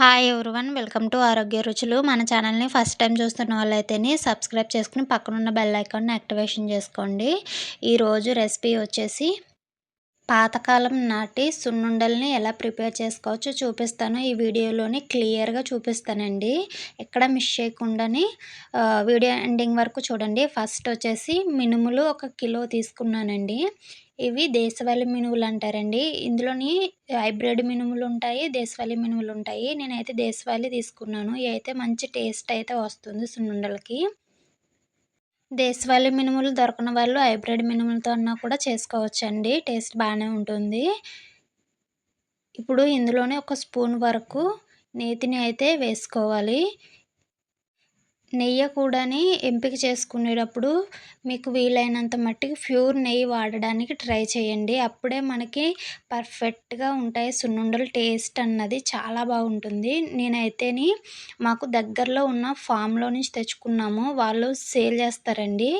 Hi everyone welcome to ఆరోగ్య రుచులు మన ఛానల్ని ఫస్ట్ టైం చూస్తున్న వాళ్ళైతేనే సబ్స్క్రైబ్ చేసుకుని పక్కనున్న బెల్ ఐకాన్ని యాక్టివేషన్ చేసుకోండి. ఈరోజు రెసిపీ వచ్చేసి పాతకాలం నాటి సున్నుండల్ని ఎలా ప్రిపేర్ చేసుకోవచ్చో చూపిస్తాను. ఈ వీడియోలోని క్లియర్గా చూపిస్తానండి. ఎక్కడ మిస్ చేయకుండానే వీడియో ఎండింగ్ వరకు చూడండి. ఫస్ట్ వచ్చేసి మినుములు ఒక కిలో తీసుకున్నానండి. ఇవి దేశవాళీ మినుములు అంటారండి ఇందులోని హైబ్రిడ్ మినుములు ఉంటాయి దేశవాళీ మినుములు ఉంటాయి నేనైతే దేశవాళీ తీసుకున్నాను. ఇవి అయితే మంచి టేస్ట్ అయితే వస్తుంది సున్నుండలకి. దేశవాళీ మినుములు దొరకని వాళ్ళు హైబ్రిడ్ మినుములతో అన్నా కూడా చేసుకోవచ్చండి. టేస్ట్ బాగానే ఉంటుంది. ఇప్పుడు ఇందులోనే ఒక స్పూన్ వరకు నేతిని అయితే వేసుకోవాలి. నెయ్యి కూడాని ఎంపిక చేసుకునేటప్పుడు మీకు వీలైనంత మట్టికి ప్యూర్ నెయ్యి వాడడానికి ట్రై చేయండి. అప్పుడే మనకి పర్ఫెక్ట్గా ఉంటాయి. సున్నుండలు టేస్ట్ అన్నది చాలా బాగుంటుంది. నేనైతేని మాకు దగ్గరలో ఉన్న ఫామ్లో నుంచి తెచ్చుకున్నాము. వాళ్ళు సేల్ చేస్తారండి.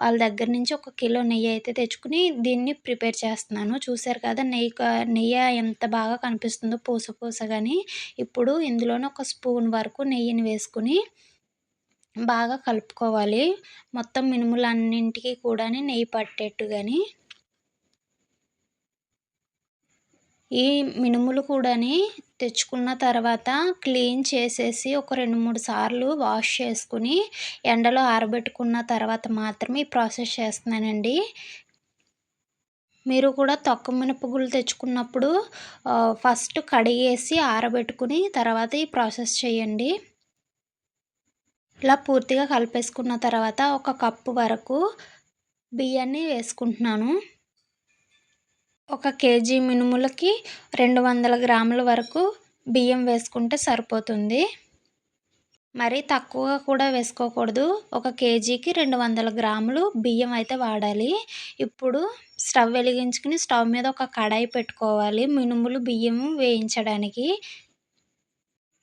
వాళ్ళ దగ్గర నుంచి ఒక కిలో నెయ్యి అయితే తెచ్చుకుని దీన్ని ప్రిపేర్ చేస్తున్నాను. చూసారు కదా నెయ్యి నెయ్యి ఎంత బాగా కనిపిస్తుందో పూస పూసగాని. ఇప్పుడు ఇందులోనే ఒక స్పూన్ వరకు నెయ్యిని వేసుకుని బాగా కలుపుకోవాలి. మొత్తం మినుములన్నింటికి కూడా నెయ్యి పట్టేట్టుగాని ఈ మినుములు కూడాని తెచ్చుకున్న తర్వాత క్లీన్ చేసేసి ఒక రెండు మూడు సార్లు వాష్ చేసుకుని ఎండలో ఆరబెట్టుకున్న తర్వాత మాత్రమే ఈ ప్రాసెస్ చేస్తున్నానండి. మీరు కూడా తొక్క మినపగుళ్ళు తెచ్చుకున్నప్పుడు ఫస్ట్ కడిగేసి ఆరబెట్టుకుని తర్వాత ఈ ప్రాసెస్ చేయండి. ఇలా పూర్తిగా కలిపేసుకున్న తర్వాత ఒక కప్పు వరకు బియ్యాన్ని వేసుకుంటున్నాను. ఒక కేజీ మినుములకి రెండు వందల గ్రాముల వరకు బియ్యం వేసుకుంటే సరిపోతుంది. మరి తక్కువగా కూడా వేసుకోకూడదు. ఒక కేజీకి రెండు వందల గ్రాములు బియ్యం అయితే వాడాలి. ఇప్పుడు స్టవ్ వెలిగించుకుని స్టవ్ మీద ఒక కడాయి పెట్టుకోవాలి. మినుములు బియ్యం వేయించడానికి.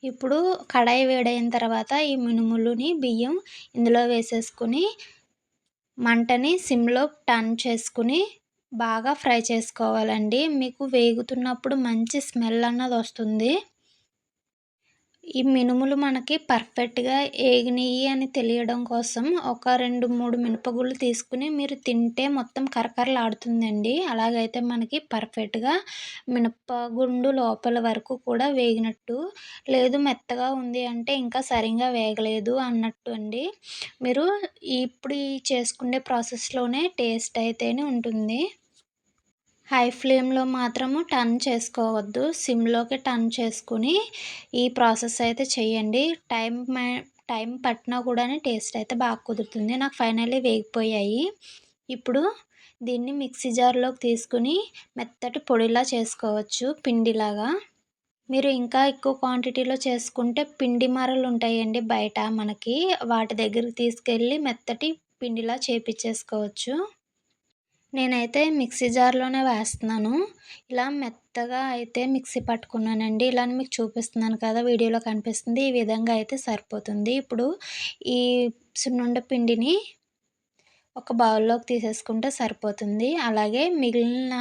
ఇప్పుడు కడాయి వేడైన తర్వాత ఈ మినుములుని బియ్యం ఇందులో వేసేసుకుని మంటని సిమ్లో టర్న్ చేసుకుని బాగా ఫ్రై చేసుకోవాలండి. మీకు వేగుతున్నప్పుడు మంచి స్మెల్ అన్నది వస్తుంది ఈ మినుములు మనకి పర్ఫెక్ట్గా ఏగినాయి అని తెలియడం కోసం ఒక రెండు మూడు మినపగుళ్ళు తీసుకుని మీరు తింటే మొత్తం కరకరలాడుతుందండి. అలాగైతే మనకి పర్ఫెక్ట్గా మినపగుండు లోపల వరకు కూడా వేగినట్టు లేదు మెత్తగా ఉంది అంటే ఇంకా సరిగా వేగలేదు అన్నట్టు అండి. మీరు ఇప్పుడు చేసుకునే ప్రాసెస్లోనే టేస్ట్ అయితేనే ఉంటుంది. హై ఫ్లేమ్లో మాత్రము టర్న్ చేసుకోవద్దు. సిమ్లోకి టర్న్ చేసుకుని ఈ ప్రాసెస్ అయితే చేయండి. టైం టైం పట్టినా కూడా టేస్ట్ అయితే బాగా కుదురుతుంది. నాకు ఫైనల్లీ వేగిపోయాయి. ఇప్పుడు దీన్ని మిక్సీ జార్లోకి తీసుకుని మెత్తటి పొడిలా చేసుకోవచ్చు పిండిలాగా. మీరు ఇంకా ఎక్కువ క్వాంటిటీలో చేసుకుంటే పిండి మరలు ఉంటాయండి బయట మనకి. వాటి దగ్గరికి తీసుకెళ్ళి మెత్తటి పిండిలా చేపించేసుకోవచ్చు నేనైతే మిక్సీ జార్లోనే వేస్తున్నాను. ఇలా మెత్తగా అయితే మిక్సీ పట్టుకున్నానండి. ఇలా మీకు చూపిస్తున్నాను కదా వీడియోలో కనిపిస్తుంది. ఈ విధంగా అయితే సరిపోతుంది. ఇప్పుడు ఈ సున్నుండ పిండిని ఒక బౌల్లోకి తీసేసుకుంటే సరిపోతుంది. అలాగే మిగిలిన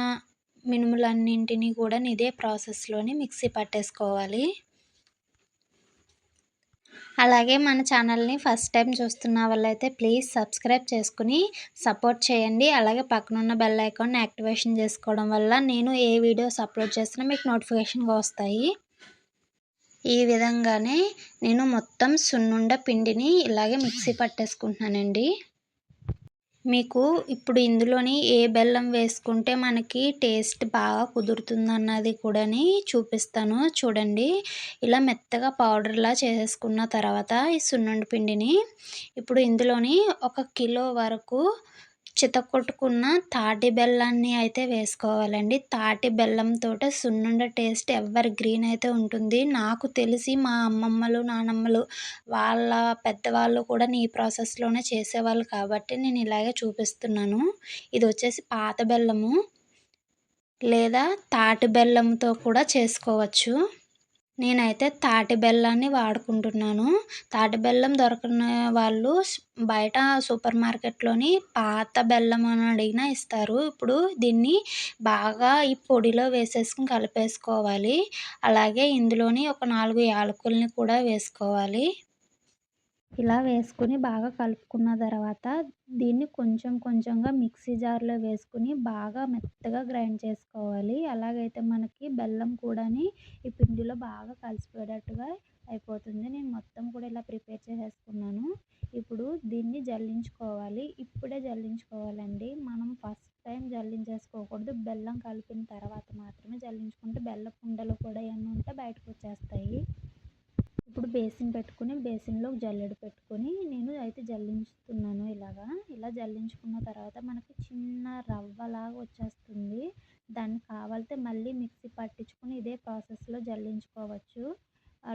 మినుములన్నింటినీ కూడా ఇదే ప్రాసెస్లోని మిక్సీ పట్టేసుకోవాలి. అలాగే మన ఛానల్ని ఫస్ట్ టైం చూస్తున్న వాళ్ళైతే ప్లీజ్ సబ్స్క్రైబ్ చేసుకుని సపోర్ట్ చేయండి. అలాగే పక్కనున్న బెల్ ఐకాన్ని యాక్టివేషన్ చేసుకోవడం వల్ల నేను ఏ వీడియోస్ అప్లోడ్ చేసినా మీకు నోటిఫికేషన్గా వస్తాయి. ఈ విధంగానే నేను మొత్తం సున్నుండ పిండిని ఇలాగే మిక్సీ పట్టేసుకుంటున్నానండి. మీకు ఇప్పుడు ఇందులోని ఏ బెల్లం వేసుకుంటే మనకి టేస్ట్ బాగా కుదురుతుంది అన్నది కూడాని చూపిస్తాను. చూడండి. ఇలా మెత్తగా పౌడర్లా చేసేసుకున్న తర్వాత ఈ సున్నుండి పిండిని ఇప్పుడు ఇందులోని ఒక కిలో వరకు చితకొట్టుకున్న తాటి బెల్లాన్ని అయితే వేసుకోవాలండి. తాటి బెల్లంతో సున్నుండ టేస్ట్ ఎవర్ గ్రీన్ అయితే ఉంటుంది. నాకు తెలిసి మా అమ్మమ్మలు నానమ్మలు వాళ్ళ పెద్దవాళ్ళు కూడా ఈ ప్రాసెస్లోనే చేసేవాళ్ళు కాబట్టి నేను ఇలాగే చూపిస్తున్నాను. ఇది వచ్చేసి పాత బెల్లము లేదా తాటి బెల్లంతో కూడా చేసుకోవచ్చు. నేనైతే తాటి బెల్లాన్ని వాడుకుంటున్నాను. తాటి బెల్లం దొరకని వాళ్ళు బయట సూపర్ మార్కెట్లోని పాత బెల్లం అని అడిగినా ఇస్తారు. ఇప్పుడు దీన్ని బాగా ఈ పొడిలో వేసేసుకుని కలిపేసుకోవాలి. అలాగే ఇందులోని ఒక నాలుగు యాలకుల్ని కూడా వేసుకోవాలి. ఇలా వేసుకుని బాగా కలుపుకున్న తర్వాత దీన్ని కొంచెం కొంచెంగా మిక్సీ జార్లో వేసుకుని బాగా మెత్తగా గ్రైండ్ చేసుకోవాలి. అలాగైతే మనకి బెల్లం కూడాని ఈ పిండిలో బాగా కలిసిపోయేటట్టుగా అయిపోతుంది. నేను మొత్తం కూడా ఇలా ప్రిపేర్ చేసేసుకున్నాను. ఇప్పుడు దీన్ని జల్లించుకోవాలి. ఇప్పుడే జల్లించుకోవాలండి. మనం ఫస్ట్ టైం జల్లించేసుకోకూడదు. బెల్లం కలిపిన తర్వాత మాత్రమే జల్లించుకుంటే బెల్లం ఉండలు కూడా ఏమైనా ఉంటే బయటకు వచ్చేస్తాయి. ఇప్పుడు బేసిన్ పెట్టుకుని బేసిన్లో జల్లెడ పెట్టుకొని నేను అయితే జల్లించుతున్నాను ఇలాగా. ఇలా జల్లించుకున్న తర్వాత మనకి చిన్న రవ్వలాగా వచ్చేస్తుంది. దాన్ని కావాలితే మళ్ళీ మిక్సీ పట్టించుకుని ఇదే ప్రాసెస్లో జల్లించుకోవచ్చు.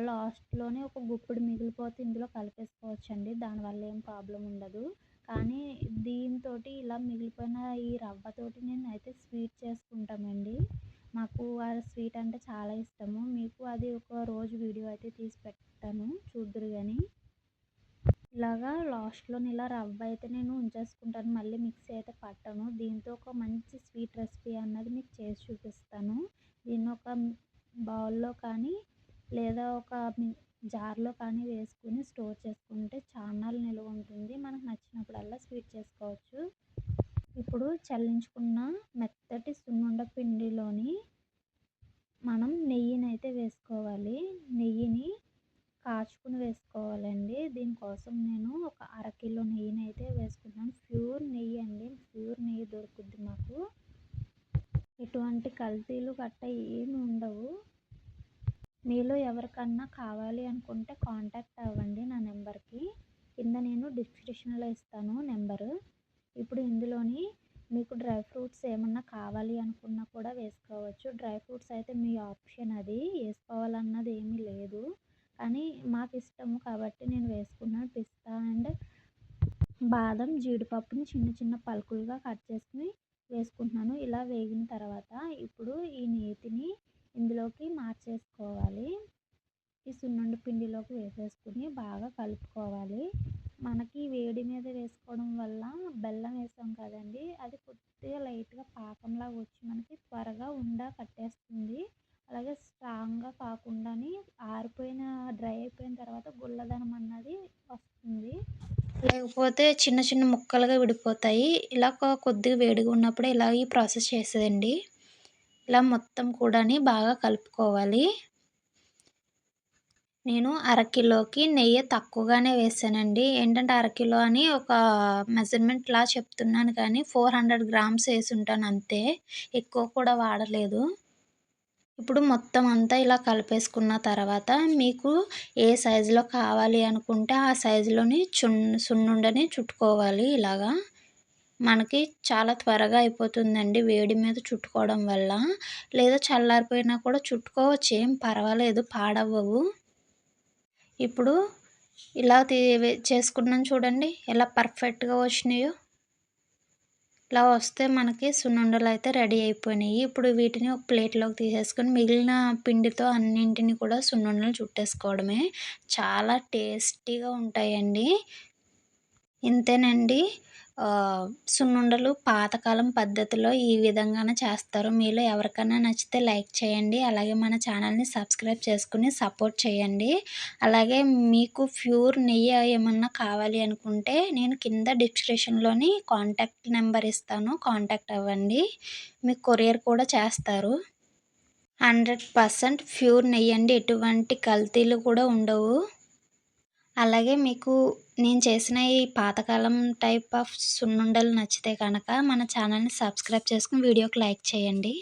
లాస్ట్లోనే ఒక గుప్పిడి మిగిలిపోతే ఇందులో కలిపేసుకోవచ్చు అండి దానివల్ల ఏం ప్రాబ్లం ఉండదు. కానీ దీంతో ఇలా మిగిలిపోయిన ఈ రవ్వతోటి నేను అయితే స్వీట్ చేసుకుంటామండి. మాకు ఆ స్వీట్ అంటే చాలా ఇష్టము. మీకు అది ఒక రోజు వీడియో అయితే తీసి పెట్టాను చూద్దరు కానీ ఇలాగా లాస్ట్లో ఇలా రవ్వ అయితే నేను ఉంచేసుకుంటాను. మళ్ళీ మిక్సీ అయితే పట్టను. దీంతో ఒక మంచి స్వీట్ రెసిపీ అన్నది మీకు చేసి చూపిస్తాను. దీన్ని ఒక బౌల్లో కానీ లేదా ఒక జార్లో కానీ వేసుకుని స్టోర్ చేసుకుంటే చాలా నిల్వ ఉంటుంది. మనకు నచ్చినప్పుడల్లా స్వీట్ చేసుకోవచ్చు. ఇప్పుడు చల్లించుకున్న మెత్తటి సున్నుండ పిండిలోని మనం నెయ్యిని అయితే వేసుకోవాలి నెయ్యిని కాచుకుని వేసుకోవాలండి దీనికోసం నేను ఒక అరకిలో నెయ్యిని అయితే వేసుకున్నాను ప్యూర్ నెయ్యి అండి ప్యూర్ నెయ్యి దొరుకుద్ది మాకు. ఎటువంటి కల్తీలు గట్ట ఏమి ఉండవు. మీలో ఎవరికన్నా కావాలి అనుకుంటే కాంటాక్ట్ అవ్వండి నా నెంబర్కి. కింద నేను డిస్క్రిప్షన్లో ఇస్తాను నెంబరు. ఇప్పుడు ఇందులోని మీకు డ్రై ఫ్రూట్స్ ఏమన్నా కావాలి అనుకున్నా కూడా వేసుకోవచ్చు. డ్రై ఫ్రూట్స్ అయితే మీ ఆప్షన్ అది. వేసుకోవాలన్నది ఏమీ లేదు. కానీ మాకు ఇష్టము కాబట్టి నేను వేసుకున్నాను పిస్తా అండ్ బాదం జీడిపప్పుని చిన్న చిన్న పలుకులుగా కట్ చేసుకుని వేసుకుంటున్నాను. ఇలా వేగిన తర్వాత ఇప్పుడు ఈ నేతిని ఇందులోకి మార్చేసుకోవాలి. ఈ సున్నుండి పిండిలోకి వేసేసుకుని బాగా కలుపుకోవాలి. మనకి వేడి మీద వేసుకోవడం వల్ల బెల్లం వేసాం కదండి అది కొద్దిగా లైట్గా పాకంలాగా వచ్చి మనకి త్వరగా ఉండ కట్టేస్తుంది. అలాగే స్ట్రాంగ్గా కాకుండాని ఆరిపోయిన డ్రై అయిపోయిన తర్వాత గుల్లదనం అన్నది వస్తుంది. లేకపోతే చిన్న చిన్న ముక్కలుగా విడిపోతాయి. ఇలా కొద్దిగా వేడిగా ఉన్నప్పుడు ఇలా ఈ ప్రాసెస్ చేసేదండి. ఇలా మొత్తం కూడా బాగా కలుపుకోవాలి. నేను అరకిలోకి నెయ్యి తక్కువగానే వేసానండి. ఏంటంటే అరకిలో అని ఒక మెజర్మెంట్ లా చెప్తున్నాను కానీ ఫోర్ హండ్రెడ్ గ్రామ్స్ వేసి ఉంటాను అంతే. ఎక్కువ కూడా వాడలేదు. ఇప్పుడు మొత్తం అంతా ఇలా కలిపేసుకున్న తర్వాత మీకు ఏ సైజులో కావాలి అనుకుంటే ఆ సైజులోని చున్ సున్నుండని చుట్టుకోవాలి ఇలాగా. మనకి చాలా త్వరగా అయిపోతుందండి వేడి మీద చుట్టుకోవడం వల్ల. లేదా చల్లారిపోయినా కూడా చుట్టుకోవచ్చు ఏం పర్వాలేదు పాడవ్వవు. ఇప్పుడు ఇలా తీ చేసుకున్నాను చూడండి ఎలా పర్ఫెక్ట్గా వచ్చినాయో. ఇలా వస్తే మనకి సున్నుండలు అయితే రెడీ అయిపోయినాయి. ఇప్పుడు వీటిని ఒక ప్లేట్లోకి తీసేసుకొని మిగిలిన పిండితో అన్నింటిని కూడా సున్నుండలు చుట్టేసుకోవడమే. చాలా టేస్టీగా ఉంటాయండి. ఇంతేనండి. సున్నుండలు పాతకాలం పద్ధతిలో ఈ విధంగానే చేస్తారు. మీలో ఎవరికైనా నచ్చితే లైక్ చేయండి. అలాగే మన ఛానల్ని సబ్స్క్రైబ్ చేసుకుని సపోర్ట్ చేయండి. అలాగే మీకు ప్యూర్ నెయ్యి ఏమన్నా కావాలి అనుకుంటే నేను కింద డిస్క్రిప్షన్లోని కాంటాక్ట్ నెంబర్ ఇస్తాను. కాంటాక్ట్ అవ్వండి. మీకు కొరియర్ కూడా చేస్తారు. హండ్రెడ్ పర్సెంట్ ప్యూర్ నెయ్యి అండి. ఎటువంటి కల్తీలు కూడా ఉండవు. అలాగే మీకు నేను చేసిన ఈ పాతకాలం టైప్ ఆఫ్ సున్నుండలు నచ్చితే కనుక మన ఛానల్ని సబ్స్క్రైబ్ చేసుకుని వీడియోకి లైక్ చేయండి.